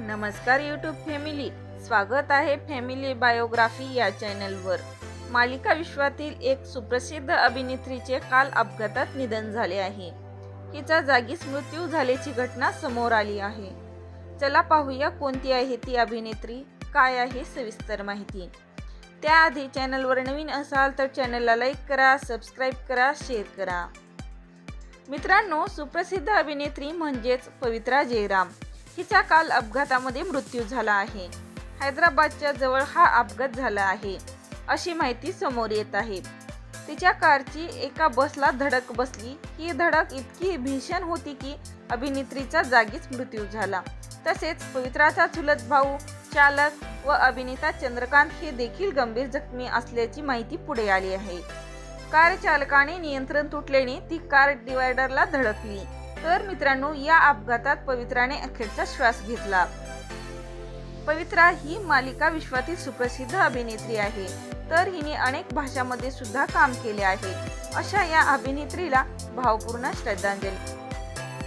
नमस्कार YouTube family स्वागत आहे फॅमिली बायोग्राफी या चॅनलवर मालिका विश्वातील एक सुप्रसिद्ध अभिनेत्रीचे काल अपघातात निधन झाले आहे. हिचा जागीच मृत्यू झाल्याची घटना समोर आली आहे. चला पाहूया कोणती आहे ती अभिनेत्री काय आहे सविस्तर माहिती. त्याआधी चॅनलवर नवीन असाल तर चॅनलला लाईक करा सबस्क्राईब करा शेअर करा. मित्रांनो सुप्रसिद्ध अभिनेत्री म्हणजेच पवित्रा जयराम. हिचा काल अपघातामध्ये मृत्यू झाला आहे. हैदराबादच्या जवळ हा अपघात झाला आहे अशी माहिती समोर येत आहे. तिच्या कारची एका बसला धडक बसली. ही धडक इतकी भीषण होती की अभिनेत्रीचा जागीच मृत्यू झाला. तसेच पवित्राचा चुलत भाऊ चालक व अभिनेता चंद्रकांत हे देखील गंभीर जखमी असल्याची माहिती पुढे आली आहे. कार चालकाने नियंत्रण तुटल्याने ती कार डिवायडरला धडकली. तर मित्रांनो या अपघातात पवित्राने अखेरचा श्वास घेतला. पवित्रा ही मालिका विश्वातील सुप्रसिद्ध अभिनेत्री आहे. तर हिने अनेक भाषांमध्ये सुद्धा काम केले आहे. अशा या अभिनेत्रीला भावपूर्ण श्रद्धांजली.